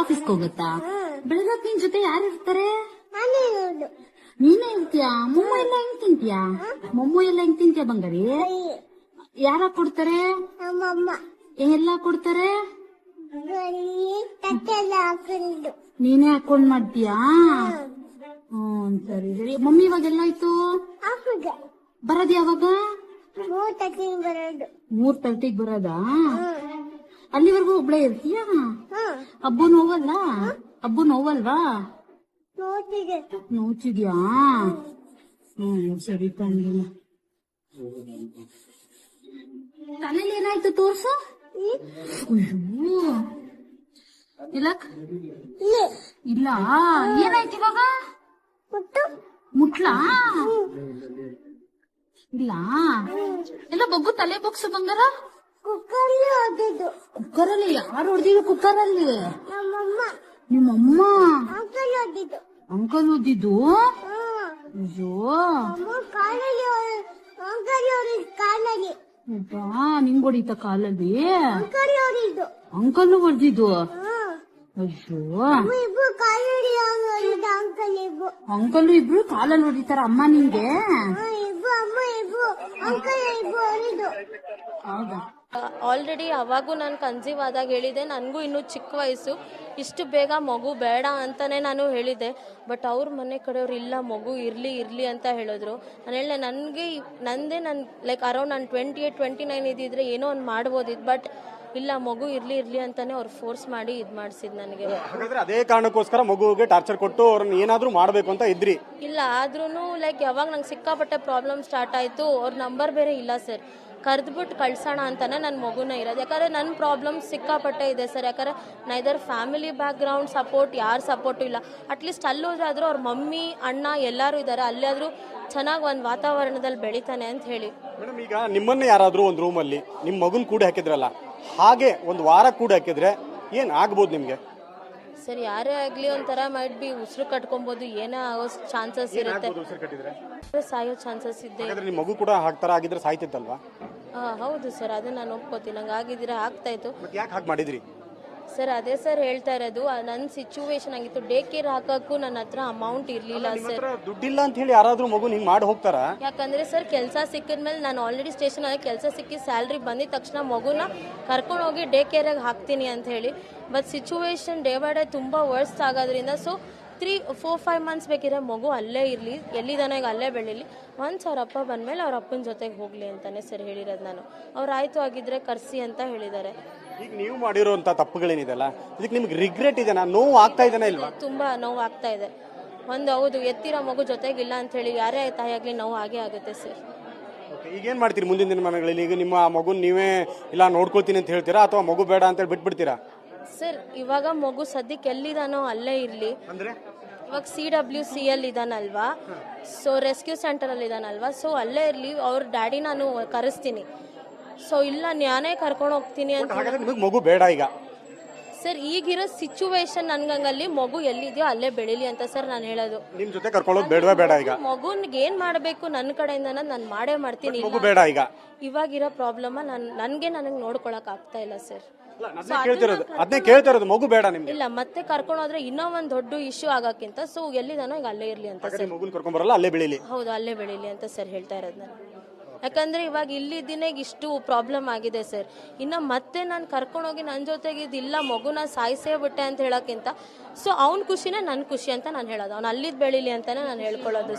ಆಫೀಸ್ಗೆ ಹೋಗುತ್ತಾ ಬೆಳಗ್ಗೆ ನಿನ್ ಜೊತೆ ಯಾರು ಇರ್ತಾರೆ? ನಾನೇ ಇರ್ತೀಯಾ ಮೊಮ್ಮು ಎಲ್ಲ ಹೆಂಗ್ ತಿಂತೀಯಾ? ಮೊಮ್ಮು ಎಲ್ಲ ಹೆಂಗ್ ತಿಂತೀಯಾ ಬಂಗಾರಿ? ಯಾರ ಕೊಡ್ತಾರೆ? ಎಲ್ಲ ಕೊಡ್ತಾರೆ? ನೀನೇ ಹಾಕೊಂಡ್ ಮಾಡ್ತೀಯಾ? ಹ್ಮ್. ಸರಿ ಸರಿ. ಮಮ್ಮಿ ಇವಾಗ ಎಲ್ಲಾಯ್ತು ಬರೋದ್ ಯಾವಾಗ? ಮೂರ್ ತರ್ಟಿಗ್ ಬರೋದಾ. ಅಲ್ಲಿವರೆಗೂ ಒಬ್ಳೆ ಇರ್ತೀಯಾ? ಹಾ. ಹಬ್ಬ ನೋವಲ್ಲ? ಅಬ್ಬು ನೋವಲ್ವಾ? ನೋಚಿದ್ಯಾ? ಹ್ಮ್ ಸರಿ ತಂದಿನ ತಲೆಯಲ್ಲಿ ಏನಾಯ್ತು ತೋರ್ಸು? ಇಲ್ಲ. ಇಲ್ಲಿ. ಏನಾಯ್ತು ಇವಾಗ? ಮುಟ್ಲಾ? ಇಲ್ಲ. ಎಲ್ಲ ಬಗ್ಗು ತಲೆ ಬೊಗ್ಸು ಬಂಗಾರ ಕುಕ್ಕರ್ಲಿ ಓದಿದ್ದು ಕುಕ್ಕರ್ ಅಲ್ಲಿ ಯಾರು ಹೊಡೆದಿದ್ರು ಕುಕ್ಕರ್ ಅಲ್ಲಿ ನಮ್ಮಮ್ಮ? ಅಂಕಲ್ ಓದಿದ್ದು ಅಯ್ಯೋ. ಅಬ್ಬಾ, ನಿಂಗ್ ಹೊಡಿತ ಕಾಲಲ್ಲಿ? ಅಂಕಲ್ ಹೊಡೆದಿದ್ದು. ಅಯ್ಯೋ. ಅಂಕಲ್ ಇಬ್ರು. ಕಾಲಲ್ಲಿ ಹೊಡಿತಾರ ಅಮ್ಮ ನಿಂಗೆ? ಹೌದಾ? ಆಲ್ರೆಡಿ ಅವಾಗೂ ನಾನು ಕನ್ಸೀವ್ ಆದಾಗ ಹೇಳಿದೆ. ನನಗೂ ಇನ್ನೂ ಚಿಕ್ಕ ವಯಸ್ಸು. ಇಷ್ಟು ಬೇಗ ಮಗು ಬೇಡ ಅಂತಲೇ ನಾನು ಹೇಳಿದೆ. ಬಟ್ ಅವ್ರ ಮನೆ ಕಡೆಯವ್ರು ಇಲ್ಲ, ಮಗು ಇರಲಿ ಇರಲಿ ಅಂತ ಹೇಳಿದ್ರು. ನಾನು ಹೇಳಿದೆ, ನನಗೆ ನಂದೇ ನನ್ನ ಲೈಕ್ ಅರೌಂಡ್ ನಾನು ಟ್ವೆಂಟಿ ಏಟ್ ಟ್ವೆಂಟಿ ನೈನ್ ಇದ್ದಿದ್ರೆ ಏನೋ ಒಂದು ಮಾಡ್ಬೋದಿತ್ತು. ಬಟ್ ಇಲ್ಲ ಮಗು ಇರ್ಲಿ ಇರ್ಲಿ ಅಂತಾನೆ ಅವ್ರು ಫೋರ್ಸ್ ಮಾಡಿ ಇದು ಮಾಡಿಸಿದ್ ನನಗೆ. ಹಾಗಾದ್ರೆ ಅದೇ ಕಾರಣಕ್ಕೋಸ್ಕರ ಮಗುವಿಗೆ ಟಾರ್ಚರ್ ಕೊಟ್ಟು ಅವ್ರನ್ನ ಏನಾದ್ರೂ ಮಾಡ್ಬೇಕು ಅಂತ ಇದ್ರಿ? ಇಲ್ಲ ಆದ್ರೂ ಲೈಕ್ ಯಾವಾಗ ನಂಗೆ ಸಿಕ್ಕಾಪಟ್ಟೆ ಪ್ರಾಬ್ಲಮ್ ಸ್ಟಾರ್ಟ್ ಆಯ್ತು ಅವ್ರ ನಂಬರ್ ಬೇರೆ ಇಲ್ಲ ಸರ್ ಕರೆದ್ಬಿಟ್ಟು ಕಳ್ಸೋಣ ಅಂತಾನೆ ನನ್ನ ಮಗುನ ಇರೋದು. ಯಾಕಂದರೆ ನನ್ನ ಪ್ರಾಬ್ಲಮ್ ಸಿಕ್ಕಾಪಟ್ಟೆ ಇದೆ ಸರ್ ಯಾಕಂದರೆ ನೈದರ್ ಫ್ಯಾಮಿಲಿ ಬ್ಯಾಕ್ಗ್ರೌಂಡ್ ಸಪೋರ್ಟ್ ಯಾರು ಸಪೋರ್ಟು ಇಲ್ಲ. ಅಟ್ಲೀಸ್ಟ್ ಅಲ್ಲೋದ್ರಾದ್ರೂ ಅವ್ರ ಮಮ್ಮಿ ಅಣ್ಣ ಎಲ್ಲರೂ ಇದ್ದಾರೆ ಅಲ್ಲಾದರೂ ಚೆನ್ನಾಗಿ ಒಂದು ವಾತಾವರಣದಲ್ಲಿ ಬೆಳಿತಾನೆ ಅಂತ ಹೇಳಿ. ಮೇಡಮ್ ಈಗ ನಿಮ್ಮನ್ನ ಯಾರಾದ್ರೂ ಒಂದು ರೂಮಲ್ಲಿ ನಿಮ್ಮ ಮಗುನ ಕೂಡ ಹಾಕಿದ್ರಲ್ಲ ಹಾಗೆ ಒಂದು ವಾರ ಕೂಡ ಹಾಕಿದ್ರೆ ಏನ್ ಆಗ್ಬೋದು ನಿಮ್ಗೆ? ಸರ್ ಯಾರೇ ಆಗಲಿ ಒಂಥರ ಮೈಟ್ ಬಿ ಉಸಿರು ಕಟ್ಕೊಬೋದು ಏನೋ ಆಗೋ ಚಾನ್ಸಸ್ ಇರುತ್ತೆ. ಸಾಯೋ ಚಾನ್ಸಸ್ ಇದೆ. ಹಾಗಾದ್ರೆ ನಿಮ್ಮ ಮಗು ಕೂಡ ಹಾಕ್ತಾರ ಆಗಿದ್ರೆ ಸಾಯ್ತಿತ್ತಲ್ವಾ? ಹೌದು ಸರ್ ಅದನ್ನ ನಾನು ಒಪ್ಕೋತೀನಿ. ನಂಗೆ ಆಗಿದ್ರೆ ಆಗ್ತಾ ಇತ್ತು. ಮತ್ತೆ ಯಾಕೆ ಹಾಗೆ ಮಾಡಿದ್ರಿ? ಸರ್ ಅದೇ ಸರ್ ಹೇಳ್ತಾ ಇರೋದು. ನನ್ನ ಸಿಚುವೇಶನ್ ಆಗಿತ್ತು. ಡೇ ಕೇರ್ ಹಾಕಕ್ಕೂ ನನ್ನ ಹತ್ರ ಅಮೌಂಟ್ ಇರಲಿಲ್ಲ ಸರ್ ದುಡ್ಡಿಲ್ಲ ಅಂತ ಹೇಳಿ ಯಾರಾದ್ರೂ ಮಗು ಹಿಂಗ್ ಮಾಡಿ ಹೋಗ್ತಾರ? ಯಾಕಂದ್ರೆ ಸರ್ ಕೆಲಸ ಸಿಕ್ಕಿದ್ಮೇಲೆ ನಾನು ಆಲ್ರೆಡಿ ಸ್ಟೇಷನ್ ಅಲ್ಲಿ ಕೆಲಸ ಸಿಕ್ಕಿ ಸ್ಯಾಲ್ರಿ ಬಂದಿದ ತಕ್ಷಣ ಮಗುನ ಕರ್ಕೊಂಡು ಹೋಗಿ ಡೇ ಕೇರಾಗಿ ಹಾಕ್ತೀನಿ ಅಂತ ಹೇಳಿ. But situation day by day ತುಂಬ ವರ್ಸ್ಟ್ ಆಗೋದ್ರಿಂದ so three four five months ಬೇಕಿದ್ರೆ ಮಗು ಅಲ್ಲೇ ಇರಲಿ ಎಲ್ಲಿದ್ದಾನೆ ಈಗ ಅಲ್ಲೇ ಬೆಳೀಲಿ. ಒನ್ಸ್ ಅವ್ರ ಅಪ್ಪ ಬಂದಮೇಲೆ ಅವ್ರ ಅಪ್ಪನ ಜೊತೆಗೆ ಹೋಗಲಿ ಅಂತಾನೆ ಸರ್ ಹೇಳಿರೋದು ನಾನು. ಅವ್ರು ಆಯಿತು ಆಗಿದ್ರೆ ಕರ್ಸಿ ಅಂತ ಹೇಳಿದ್ದಾರೆ. ಈಗ ನೀವು ಮಾಡಿರೋಂಥ ತಪ್ಪುಗಳೇನಿದೆಲ್ಲ? ಇದಕ್ಕೆ ನಿಮ್ಗೆ ರಿಗ್ರೆಟ್ ಇದೆ ನೋವು ಆಗ್ತಾ ಇದ್ದಾನೆ ಇಲ್ವಾ? ತುಂಬ ನೋವು ಆಗ್ತಾ ಇದೆ. ಒಂದು ಹೌದು ಎತ್ತಿರೋ ಮಗು ಜೊತೆಗಿಲ್ಲ ಅಂತ ಹೇಳಿ ಯಾರೇ ತಾಯಿ ಆಗಲಿ ನೋವು ಆಗೇ ಆಗುತ್ತೆ ಸರ್ ಈಗೇನು ಈಗ ಏನು ಮಾಡ್ತೀರಿ ಮುಂದಿನ ದಿನಮಾನಗಳಲ್ಲಿ? ಈಗ ನಿಮ್ಮ ಮಗು ನೀವೇ ಇಲ್ಲ ನೋಡ್ಕೊಳ್ತೀನಿ ಅಂತ ಹೇಳ್ತೀರಾ? ಅಥವಾ ಮಗು ಬೇಡ ಅಂತೇಳಿ ಬಿಟ್ಬಿಡ್ತೀರಾ ಸರ್ ಇವಾಗ ಮಗು ಸದ್ಯಕ್ಕೆ ಎಲ್ಲಿದಾನೋ ಅಲ್ಲೇ ಇರಲಿ. ಅಂದ್ರೆ? ಇವಾಗ ಸಿ ಡಬ್ಲ್ಯೂ ಸಿ ಅಲ್ಲಿ ಇದಾನಲ್ವಾ? ಸೊ ರೆಸ್ಕ್ಯೂ ಸೆಂಟರ್ ಅಲ್ಲಿ ಇದಾನಲ್ವಾ? ಸೊ ಅಲ್ಲೇ ಇರಲಿ ಅವ್ರ ಡ್ಯಾಡಿ ನಾನು ಕರೆಸ್ತೀನಿ. ಸೊ ಇಲ್ಲ ನಾನೇ ಕರ್ಕೊಂಡು ಹೋಗ್ತೀನಿ ಅಂತ ಹಾಗಾದ್ರೆ ನಿಮಗೆ ಮಗು ಬೇಡ ಈಗ. ಸರ್ ಈಗಿರೋ ಸಿಚುವೇಶನ್ ನನ್ಗಂಗಲ್ಲಿ ಮಗು ಎಲ್ಲಿದೆಯೋ ಅಲ್ಲೇ ಬೆಳಿಲಿ ಅಂತ ಸರ್ ನಾನು ಹೇಳೋದು. ನಿಮ್ ಜೊತೆ ಕರ್ಕೊಳ್ಳೋದು ಬೇಡವೇ ಬೇಡ ಈಗ. ಮಗುನ್ಗೆ ಏನ್ ಮಾಡಬೇಕು ನನ್ನ ಕಡೆಯಿಂದ ನಾನು ಮಾಡೇ ಮಾಡ್ತೀನಿ. ಮಗು ಇಲ್ಲ ಬೇಡ ಈಗ. ಇವಾಗಿರೋ ಪ್ರಾಬ್ಲಮ್ ನಾನು ನನಗೆ ನನಗೆ ನೋಡ್ಕೊಳಕ್ ಆಗ್ತಾ ಇಲ್ಲ ಸರ್. ಅದನ್ನೇ ಕೇಳ್ತಿರೋದು. ಅದನ್ನೇ ಕೇಳ್ತಾ ಇರೋದು ಮಗು ಬೇಡ ನಿಮ್ಗೆ. ಇಲ್ಲ ಮತ್ತೆ ಕರ್ಕೊಂಡು ಹೋದ್ರೆ ಇನ್ನೂ ಒಂದು ದೊಡ್ಡ ಇಶ್ಯೂ ಆಗಕ್ಕಿಂತ ಸೊ ಎಲ್ಲಿದಾನೋ ಈಗ ಅಲ್ಲೇ ಇರ್ಲಿ ಅಂತ ಹಾಗಾದ್ರೆ ಮಗುನ್ ಕರ್ಕೊಂಡ್ ಬರಲ್ಲ ಅಲ್ಲೇ ಬೆಳಿಲಿ. ಹೌದು ಅಲ್ಲೇ ಬೆಳಿಲಿ ಅಂತ ಸರ್ ಹೇಳ್ತಾ ಇರೋದು ನಾನು. ಯಾಕಂದ್ರೆ ಇವಾಗ ಇಲ್ಲಿ ಇಲ್ಲಿದ್ದಿನೇ ಇಷ್ಟು ಪ್ರಾಬ್ಲಮ್ ಆಗಿದೆ ಸರ್ ಇನ್ನು ಮತ್ತೆ ನಾನು ಕರ್ಕೊಂಡೋಗಿ ನನ್ನ ಜೊತೆಗೆ ಇದಿಲ್ಲ ಮಗುನ ಸಾಯಿಸೇ ಬಿಟ್ಟೆ ಅಂತ ಹೇಳೋಕ್ಕಿಂತ ಸೊ ಅವ್ನ ಖುಷಿನೇ ನನ್ನ ಖುಷಿ ಅಂತ ನಾನು ಹೇಳೋದು. ಅವ್ನು ಅಲ್ಲಿದ್ದು ಬೆಳೀಲಿ ಅಂತಾನೆ ನಾನು ಹೇಳ್ಕೊಳ್ಳೋದು